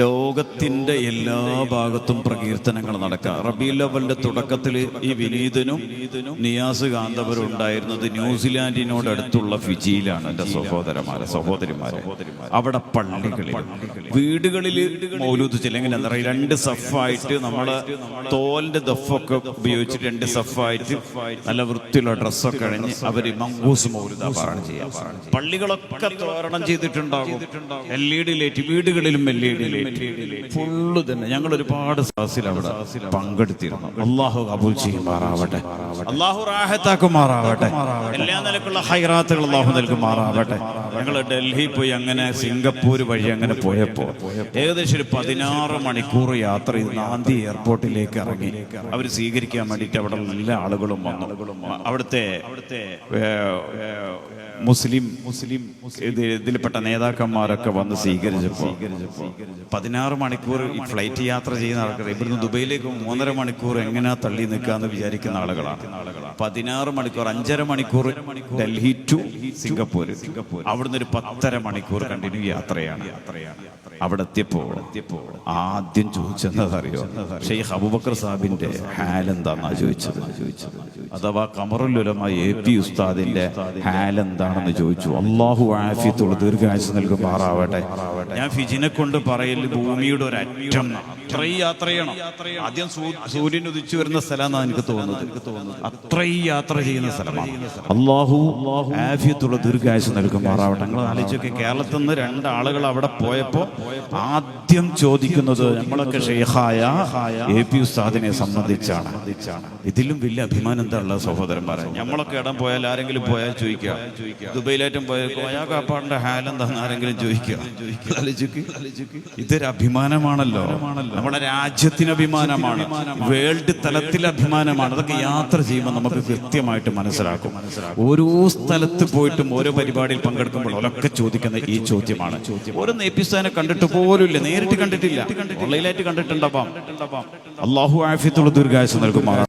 ലോകത്തിന്റെ എല്ലാ ഭാഗത്തും പ്രകീർത്തനങ്ങൾ നടക്കുക. റബീൽ അവലിന്റെ തുടക്കത്തിൽ ഈ വിനീതനും നിയാസ് കാന്തവരും ഉണ്ടായിരുന്നത് ന്യൂസിലാൻഡിനോട് അടുത്തുള്ള ഫിജിയിലാണ് എന്റെ സഹോദരന്മാരെ സഹോദരിമാരെ. അവിടെ പള്ളികളിൽ വീടുകളിൽ മൗലൂദ് ചെല്ലെങ്കിൽ എന്താ പറയുക? രണ്ട് സഫായിട്ട് നമ്മൾ തോലിന്റെ ദഫൊക്കെ ഉപയോഗിച്ച് രണ്ട് സഫായിട്ട് നല്ല വൃത്തിയുള്ള ഡ്രസ്സൊക്കെ കഴിഞ്ഞ് അവർ മങ്കൂസ് മൗലൂദ പാരായണം ചെയ്യാൻ പള്ളികളൊക്കെ തോരണം ചെയ്തിട്ടുണ്ടാകും. എൽ ഇ ഡി ലൈറ്റ് വീടുകളിലും L E D light. Full തന്നെ. ഞങ്ങൾ ഒരുപാട് സദസ്സിൽ അവിടെ പങ്കെടുത്തിരുന്നു. അള്ളാഹു കബൂൽ ചെയ്യുമാറാവട്ടെ. അള്ളാഹു റാഹത്താക്കുമാറാവട്ടെ. എല്ലാ നിലക്കുള്ള ഹൈറാത്തുകൾ അള്ളാഹു നൽകുമാറാവട്ടെ. ഞങ്ങൾ ഡൽഹി പോയി അങ്ങനെ സിംഗപ്പൂർ വഴി അങ്ങനെ പോയപ്പോ ഏകദേശം ഒരു പതിനാറ് മണിക്കൂർ യാത്ര ചെയ്ത് നാന്തി എയർപോർട്ടിലേക്ക് ഇറങ്ങി. അവർ സ്വീകരിക്കാൻ വേണ്ടിയിട്ട് അവിടെ നല്ല ആളുകളും വന്നു. അവിടുത്തെ മുസ്ലിം മുസ്ലിം ഇത് ഇതിൽപ്പെട്ട നേതാക്കന്മാരൊക്കെ വന്ന് സ്വീകരിച്ചപ്പോൾ പതിനാറ് മണിക്കൂർ ഈ ഫ്ലൈറ്റ് യാത്ര ചെയ്യുന്ന ആൾക്കാർ ഇവിടുന്ന് ദുബൈയിലേക്ക് മൂന്നര മണിക്കൂർ എങ്ങനെയാ തള്ളി നിൽക്കുക നിൽക്കാന്ന് വിചാരിക്കുന്ന ആളുകളാണ്. പതിനാറ് മണിക്കൂർ അഞ്ചര മണിക്കൂർ ഡൽഹി ടു സിംഗപ്പൂർ. സിംഗപ്പൂർ അവിടുന്ന് ഒരു പത്തര മണിക്കൂർ കണ്ടിന്യൂ യാത്രയാണ്. യാത്രയാണ് അവിടെ എത്തിയപ്പോ ആദ്യം ചോദിച്ചെന്നതറിയോ? ഷെയ്ഖ് അബൂബക്കർ സാഹിബിന്റെ ഹാൽ എന്താന്നാ ചോദിച്ചത്? അഥവാ കമറുലുലമ എ പി ഉസ്താദിന്റെ ഹാൽ എന്താണെന്ന് ചോദിച്ചു. അള്ളാഹു ആഫിയത്തുള്ള ദീർഘായുസ് നൽകുമാറാവട്ടെ ഞാൻ ഫിജിനെ കൊണ്ട് പറയൽ ഭൂമിയുടെ ഒരു അറ്റം. അത്രയും യാത്ര ചെയ്യണം. ആദ്യം സൂര്യൻ ഉദിച്ചു വരുന്ന സ്ഥലമാണ് എനിക്ക് തോന്നുന്നത്. അത്രയും യാത്ര ചെയ്യുന്ന സ്ഥലമാണ്. അള്ളാഹു ആഫിയത്തുള്ള ദീർഘായുസ് നൽകുമാറാവട്ടെ ഞങ്ങൾ ആലോചിച്ചൊക്കെ കേരളത്തിൽ നിന്ന് രണ്ടാളുകൾ അവിടെ പോയപ്പോ ആദ്യം ചോദിക്കുന്നത് നമ്മളൊക്കെ ഷെയ്ഹായ എ പി ഉസ്താദിനെ സംബന്ധിച്ചാണ്. ഇതിലും വലിയ അഭിമാനം എന്താ ഉള്ള സഹോദരന്മാരെ നമ്മളൊക്കെ ഇടം പോയാൽ ആരെങ്കിലും പോയാൽ ചോദിക്കുക. ദുബൈയിലേറ്റം പോയാൽ കോയാക്കാപ്പാടിന്റെ കാപ്പാടിന്റെ ഹാലെന്താന്ന് ആരെങ്കിലും ചോദിക്കുക. ഇതൊരു അഭിമാനമാണല്ലോ. നമ്മുടെ രാജ്യത്തിന് അഭിമാനമാണ്. വേൾഡ് തലത്തിൽ അഭിമാനമാണ്. അതൊക്കെ യാത്ര ചെയ്യുമ്പോൾ നമുക്ക് കൃത്യമായിട്ട് മനസ്സിലാക്കും. ഓരോ സ്ഥലത്ത് പോയിട്ടും ഓരോ പരിപാടിയിൽ പങ്കെടുക്കുമ്പോൾ ഒരൊക്കെ ചോദിക്കുന്ന ഈ ചോദ്യമാണ്. ഓരോ നേപ്പിസ്ഥാനെ കണ്ടിട്ട് പോലുമില്ല നേരിട്ട് കണ്ടിട്ടില്ല. ഓൺലൈനായിട്ട് കണ്ടിട്ടുണ്ടാവാം. അള്ളാഹു ആഫിത്തുള്ള ദീർഘായുസ് നൽകുമാറാണ്